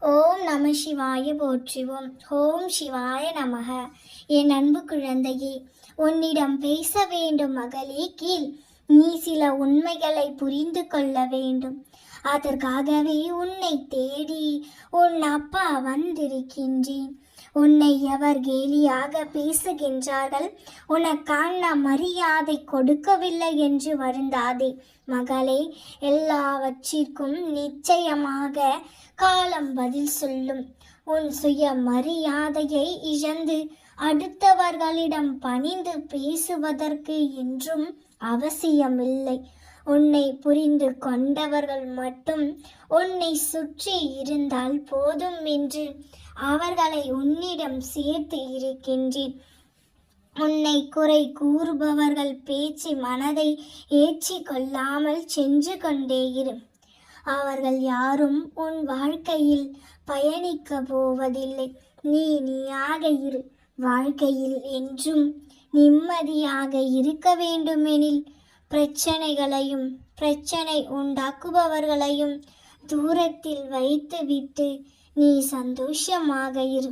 ஓம் நம சிவாய போற்றுவோம். ஓம் சிவாய நமக. என் அன்பு குழந்தையே உன்னிடம் பேச வேண்டும் மகளே கீழ். நீ சில உண்மைகளை புரிந்து கொள்ள வேண்டும். அதற்காகவே உன்னை தேடி உன் அப்பா வந்திருக்கின்றேன். உன்னை எவர் கேலியாக பேசுகின்றார்கள். உனக்கான மரியாதை கொடுக்கவில்லை என்று வருந்தாதே. மகளே எல்லாவற்றிற்கும் நிச்சயமாக காலம் பதில் சொல்லும். உன் சுய மரியாதையை இழந்து அடுத்தவர்களிடம் பணிந்து பேசுவதற்கு என்றும் அவசியமில்லை. உன்னை புரிந்து கொண்டவர்கள் மட்டும் உன்னை சுற்றி இருந்தால் போதும் என்று அவர்களை உன்னிடம் சேர்த்து இருக்கின்றேன். உன்னை குறை கூறுபவர்கள் பேச்சு மனதை ஏற்றி கொள்ளாமல் சென்று கொண்டே இரு. அவர்கள் யாரும் உன் வாழ்க்கையில் பயணிக்க போவதில்லை. நீ நீயாக இரு. வாழ்க்கையில் என்றும் நிம்மதியாக இருக்க வேண்டுமெனில் பிரச்சனைகளையும் பிரச்சனை உண்டாக்குபவர்களையும் தூரத்தில் வைத்துவிட்டு நீ சந்தோஷமாக இரு.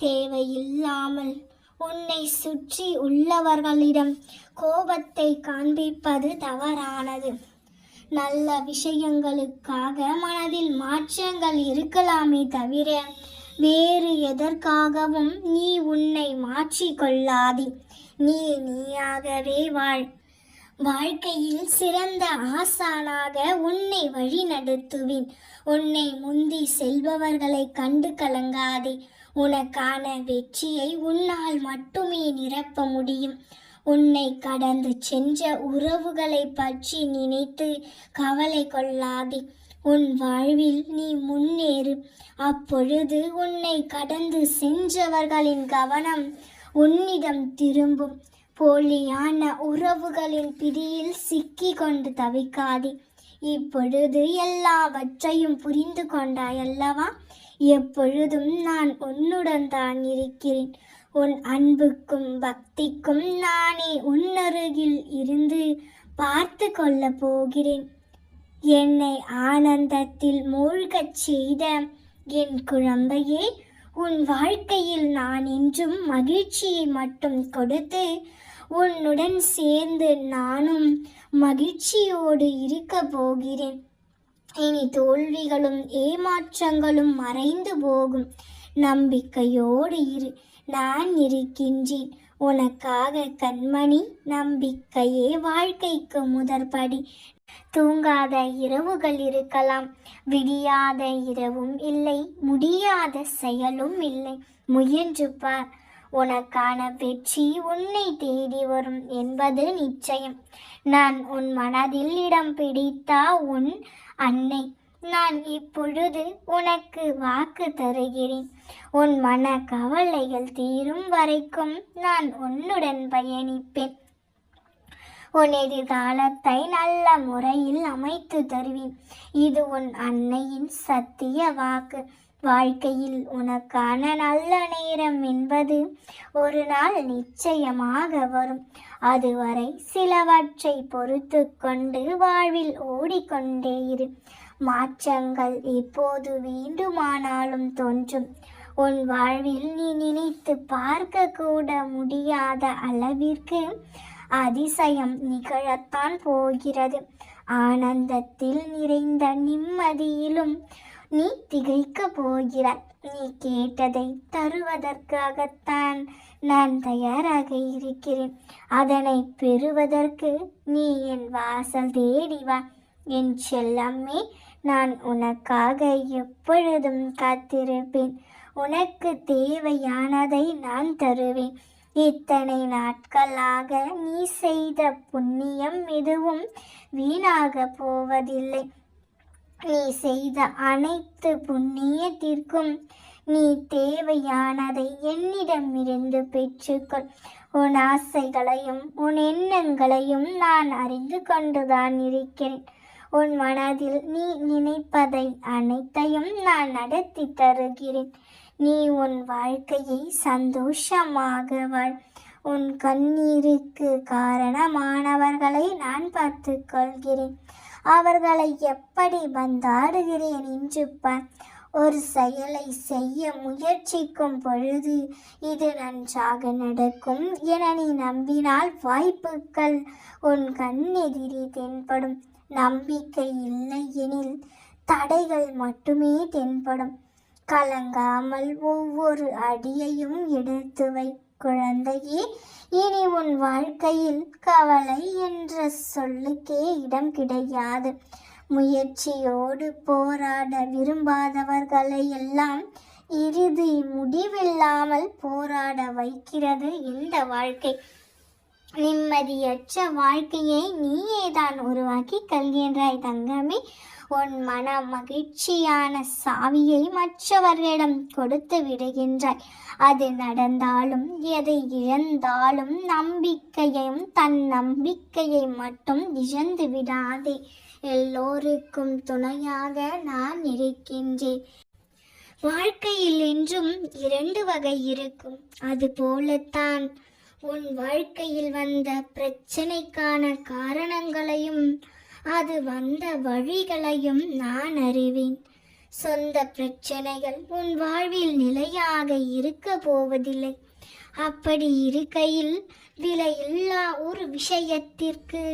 தேவையில்லாமல் உன்னை சுற்றி உள்ளவர்களிடம் கோபத்தை காண்பிப்பது தவறானது. நல்ல விஷயங்களுக்காக மனதில் மாற்றங்கள் இருக்கலாமே தவிர வேறு எதற்காகவும் நீ உன்னை மாற்றிக்கொள்ளாதே. நீ நீயாகவே வாழ். வாழ்க்கையில் சிறந்த ஆசானாக உன்னை வழி நடத்துவேன். உன்னை முந்தி செல்பவர்களை கண்டு கலங்காதே. உனக்கான வெற்றியை உன்னால் மட்டுமே நிரப்ப முடியும். உன்னை கடந்து சென்ற உறவுகளை பற்றி நினைத்து கவலை கொள்ளாதே. உன் வாழ்வில் நீ முன்னேறு. அப்பொழுது உன்னை கடந்து சென்றவர்களின் கவனம் உன்னிடம் திரும்பும். போலியான உறவுகளின் பிடியில் சிக்கி கொண்டு தவிக்காதே. இப்பொழுது எல்லாவற்றையும் புரிந்து கொண்டாய் அல்லவா? எப்பொழுதும் நான் உன்னுடன் தான் இருக்கிறேன். உன் அன்புக்கும் பக்திக்கும் நானே உன்னருகில் இருந்து பார்த்து கொள்ள போகிறேன். என்னை ஆனந்தத்தில் மூழ்கச் செய்த என் குழந்தையே உன் வாழ்க்கையில் நான் என்றும் மகிழ்ச்சியை மட்டும் கொடுத்து உன்னுடன் சேர்ந்து நானும் மகிழ்ச்சியோடு இருக்க போகிறேன். இனி தோல்விகளும் ஏமாற்றங்களும் மறைந்து போகும். நம்பிக்கையோடு இரு. நான் இருக்கின்றேன். உனக்காக கண்மணி நம்பிக்கையே வாழ்க்கைக்கு முதற்படி. தூங்காத இரவுகள் இருக்கலாம். விடியாத இரவும் இல்லை. முடியாத செயலும் இல்லை. முயன்று பார். உனக்கான வெற்றி உன்னை தேடி வரும் என்பது நிச்சயம். நான் உன் மனதில் இடம் பிடித்தா உன் அன்னை. நான் இப்பொழுது உனக்கு வாக்கு தருகிறேன். உன் மன கவலைகள் தீரும் வரைக்கும் நான் உன்னுடன் பயணிப்பேன். உன் எதிர்காலத்தை நல்ல முறையில் அமைத்து தருவேன். இது உன் அன்னையின் சத்திய வாக்கு. வாழ்க்கையில் உனக்கான நல்ல நேரம் என்பது ஒரு நாள் நிச்சயமாக வரும். அதுவரை சிலவற்றை பொறுத்து கொண்டு வாழ்வில் ஓடிக்கொண்டே இரு. மாற்றங்கள் எப்போது வேண்டுமானாலும் தோன்றும். உன் வாழ்வில் நீ நினைத்து பார்க்க கூட முடியாத அளவிற்கு அதிசயம் நிகழத்தான் போகிறது. ஆனந்தத்தில் நிறைந்த நிம்மதியிலும் நீ திகைக்க போகிறாய். நீ கேட்டதை தருவதற்காகத்தான் நான் தயாராக இருக்கிறேன். அதனை பெறுவதற்கு நீ என் வாசல் தேடி வா. என் செல்லம்மே நான் உனக்காக எப்பொழுதும் காத்திருப்பேன். உனக்கு தேவையானதை நான் தருவேன். இத்தனை நாட்களாக நீ செய்த புண்ணியம் எதுவும் வீணாக போவதில்லை. நீ செய்த அனைத்து புண்ணியத்திற்கும் நீ தேவையானதை என்னிடமிருந்து பெற்றுக்கொள். உன் ஆசைகளையும் உன் எண்ணங்களையும் நான் அறிந்து கொண்டுதான் இருக்கிறேன். உன் மனதில் நீ நினைப்பதை அனைத்தையும் நான் நடத்தி தருகிறேன். நீ உன் வாழ்க்கையை சந்தோஷமாக வாழ் உன் கண்ணீருக்கு காரணமானவர்களை நான் பார்த்து கொள்கிறேன் அவர்களை எப்படி வந்தாடுகிறேன் என்று பார். ஒரு செயலை செய்ய முயற்சிக்கும் பொழுது இது நன்றாக நடக்கும் என நீ நம்பினால் வாய்ப்புகள் உன் கண்ணெதிரி தென்படும். நம்பிக்கை இல்லை எனில் தடைகள் மட்டுமே தென்படும். கலங்காமல் ஒவ்வொரு அடியையும் எடுத்து வை குழந்தையே இனி உன் வாழ்க்கையில் கவலை என்ற சொல்லுக்கே இடம் கிடையாது. முயற்சியோடு போராட விரும்பாதவர்களை எல்லாம் இறுதி முடிவில்லாமல் போராட வைக்கிறது இந்த வாழ்க்கை. நிம்மதியற்ற வாழ்க்கையை நீயே தான் உருவாக்கி கல்கின்றாய் தங்கமே. உன் மன மகிழ்ச்சியான சாவியை மற்றவர்களிடம் கொடுத்து விடுகின்றாய். அது நடந்தாலும் எதை இழந்தாலும் நம்பிக்கையையும் தன் நம்பிக்கையை மட்டும் இழந்து விடாதே. எல்லோருக்கும் துணையாக நான் இருக்கின்றேன். வாழ்க்கையில் என்றும் இரண்டு வகை இருக்கும். அது போலத்தான் உன் வாழ்க்கையில் வந்த பிரச்சனைக்கான காரணங்களையும் அது வந்த வழிகளையும் நான் அறிவேன். சொந்த பிரச்சனைகள் உன் வாழ்வில் நிலையாக இருக்க போவதில்லை. அப்படி இருக்கையில் விலையில்லா ஒரு விஷயத்திற்கு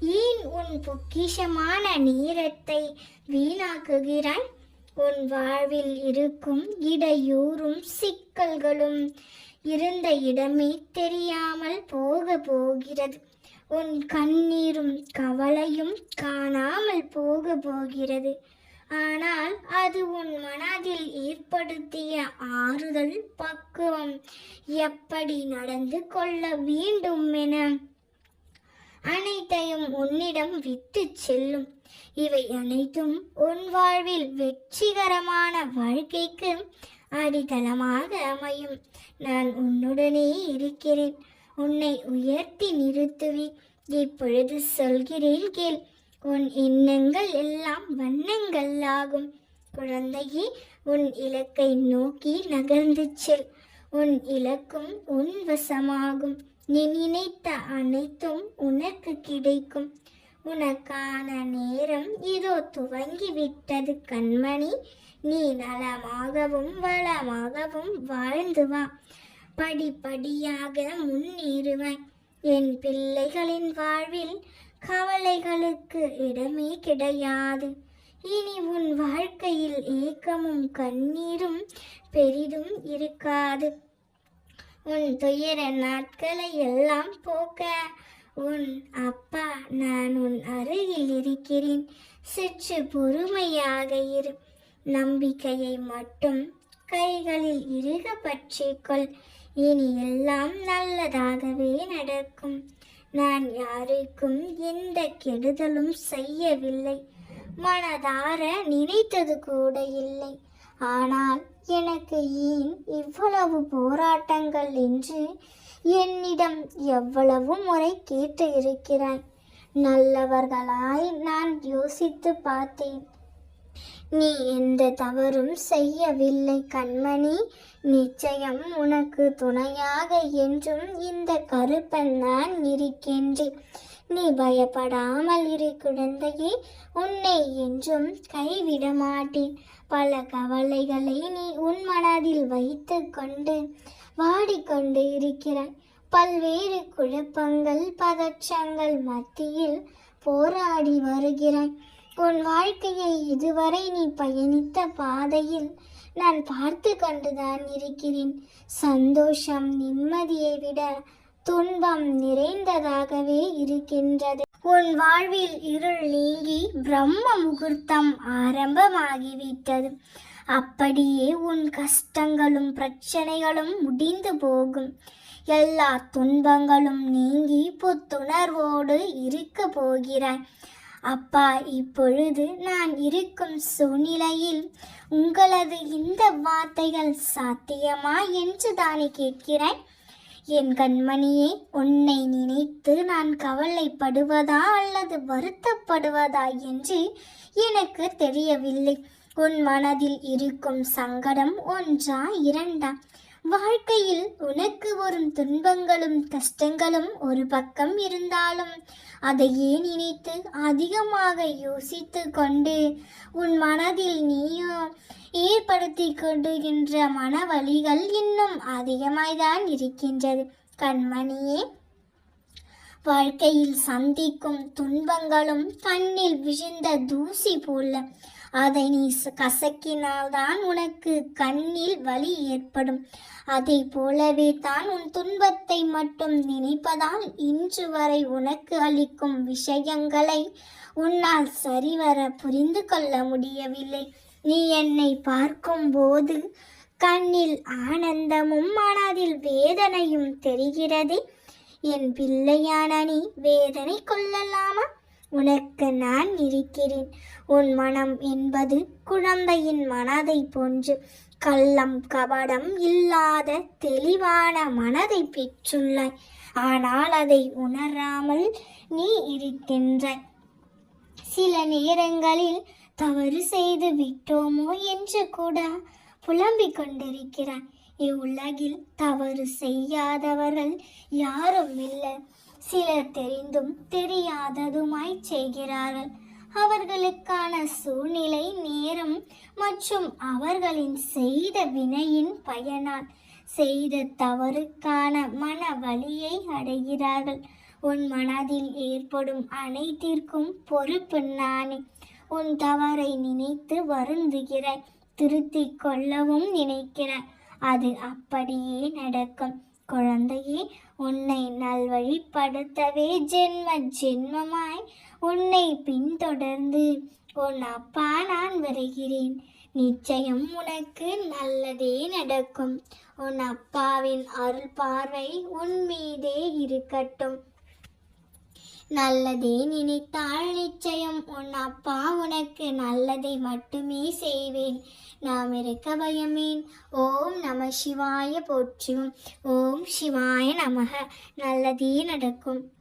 ஏன் உன் பொக்கிஷமான நேரத்தை வீணாக்குகிறாய்? உன் வாழ்வில் இருக்கும் இடையூறும் சிக்கல்களும் இருந்த இடமே தெரியாமல் போக போகிறது. உன் கண்ணீரும் கவலையும் காணாமல் போக போகிறது. ஆனால் அது உன் மனதில் ஏற்படுத்திய ஆறுதல் பக்குவம் எப்படி நடந்து கொள்ள வேண்டும் என அனைத்தையும் உன்னிடம் விட்டு செல்லும். இவை அனைத்தும் உன் வாழ்வில் வெற்றிகரமான வாழ்க்கைக்கு அடித்தளமாக அமையும். நான் உன்னுடனே இருக்கிறேன். உன்னை உயர்த்தி நிறுத்துவேன். இப்பொழுது சொல்கிறேன் கேள். உன் எண்ணங்கள் எல்லாம் வண்ணங்கள் ஆகும் குழந்தையே உன் இலக்கை நோக்கி நகர்ந்து செல். உன் இலக்கும் உன் வசமாகும். நீ நினைத்த அனைத்தும் உனக்கு கிடைக்கும். உனக்கான நேரம் இதோ துவங்கி விட்டது கண்மணி. நீ நலமாகவும் வளமாகவும் வாழ்ந்து வா. படிப்படியாக முன்னேறுவாய் என் பிள்ளைகளின் வாழ்வில் கவலைகளுக்கு இடமே கிடையாது. இனி உன் வாழ்க்கையில் ஏக்கமும் கண்ணீரும் பெரிதும் இருக்காது. உன் துயர நாட்களை எல்லாம் போக்க உன் அப்பா நான் உன் அருகில் இருக்கிறேன். சற்று பொறுமையாக இரு. நம்பிக்கையை மட்டும் கைகளில் இறுக பற்றிக்கொள் இனி எல்லாம் நல்லதாகவே நடக்கும். நான் யாருக்கும் எந்த கெடுதலும் செய்யவில்லை. மனதார நினைத்தது கூட இல்லை. ஆனால் எனக்கு ஏன் இவ்வளவு போராட்டங்கள் என்று என்னிடம் எவ்வளவு முறை கேட்டு இருக்கிறாய். நல்லவர்களாய் நான் யோசித்து பார்த்தேன். நீ எந்த தவறும் செய்யவில்லை கண்மணி. நிச்சயம் உனக்கு துணையாக என்றும் இந்த கருப்பன் நான் இருக்கின்றேன். நீ பயப்படாமல் இரு குழந்தையே உன்னை என்றும் கைவிட மாட்டேன். பல கவலைகளை நீ உன் மனதில் வைத்து கொண்டு வாடிக்கொண்டு இருக்கிறாய். பல்வேறு குழப்பங்கள் பதற்றங்கள் மத்தியில் போராடி வருகிறாய். உன் வாழ்க்கையை இதுவரை நீ பயணித்த பாதையில் நான் பார்த்து கொண்டுதான் இருக்கிறேன். சந்தோஷம் நிம்மதியை விட துன்பம் நிறைந்ததாகவே இருக்கின்றது. உன் வாழ்வில் இருள் நீங்கி பிரம்ம முகூர்த்தம் ஆரம்பமாகிவிட்டது. அப்படியே உன் கஷ்டங்களும் பிரச்சனைகளும் முடிந்து போகும். எல்லா துன்பங்களும் நீங்கி புத்துணர்வோடு இருக்க போகிறாய். அப்பா இப்பொழுது நான் இருக்கும் சூழ்நிலையில் உங்களது இந்த வார்த்தைகள் சாத்தியமா என்று தானே கேட்கிறேன். என் கண்மணியே உன்னை நினைத்து நான் கவலைப்படுவதா அல்லது வருத்தப்படுவதா என்று எனக்கு தெரியவில்லை. உன் மனதில் இருக்கும் சங்கடம் ஒன்றா இரண்டா? வாழ்க்கையில் உனக்கு வரும் துன்பங்களும் கஷ்டங்களும் ஒரு பக்கம் இருந்தாலும் அதையே நினைத்து அதிகமாக யோசித்து கொண்டு உன் மனதில் நீயும் ஏற்படுத்தி கொண்டுகின்ற மனவலிகள் இன்னும் அதிகமாய்தான் இருக்கின்றது. கண்மணியே வாழ்க்கையில் சந்திக்கும் துன்பங்களும் கண்ணில் விழுந்த தூசி போல அதை நீ கசக்கினால்தான் உனக்கு கண்ணில் வலி ஏற்படும். அதை போலவே தான் உன் துன்பத்தை மட்டும் நினைப்பதால் இன்று வரை உனக்கு அளிக்கும் விஷயங்களை உன்னால் சரிவர புரிந்து கொள்ள முடியவில்லை. நீ என்னை பார்க்கும்போது கண்ணில் ஆனந்தமும் மனதில் வேதனையும் தெரிகிறது. என் பிள்ளையான நீ வேதனை கொள்ளலாமா? உனக்கு நான் இருக்கிறேன். உன் மனம் என்பது குழந்தையின் மனதை போன்று. கள்ளம் கபடம் இல்லாத தெளிவான மனதை பெற்றுள்ளாய். ஆனால் அதை உணராமல் நீ இருக்கின்றாய். சில நேரங்களில் தவறு செய்து விட்டோமோ என்று கூட புலம்பிக் கொண்டிருக்கிறாய். இவ்வுலகில் தவறு செய்யாதவர்கள் யாரும் இல்லை. சிலர் தெரிந்தும் தெரியாததுமாய் செய்கிறார்கள். அவர்களுக்கான சூழ்நிலை நேரம் மற்றும் அவர்களின் செய்த வினையின் பயனால் செய்த தவறுக்கான மன வழியை அடைகிறார்கள். உன் மனதில் ஏற்படும் அனைத்திற்கும் பொறுப்பு நானே. உன் தவறை நினைத்து வருந்துகிறாய் திருத்திக் கொள்ளவும் நினைக்கிறாய். அது அப்படியே நடக்கும். குழந்தையே உன்னை நல்வழிப்படுத்தவே ஜென்ம ஜென்மமாய் உன்னை பின்தொடர்ந்து உன் அப்பா நான் வருகிறேன். நிச்சயம் உனக்கு நல்லதே நடக்கும். உன் அப்பாவின் அருள் பார்வை உன் மீதே இருக்கட்டும். நல்லதே நினைத்தால் நிச்சயம். உன் அப்பா உனக்கு நல்லதை மட்டுமே செய்வேன். நாம் இருக்க பயமேன். ஓம் நம சிவாய போற்றும். ஓம் சிவாய நமக. நல்லதே நடக்கும்.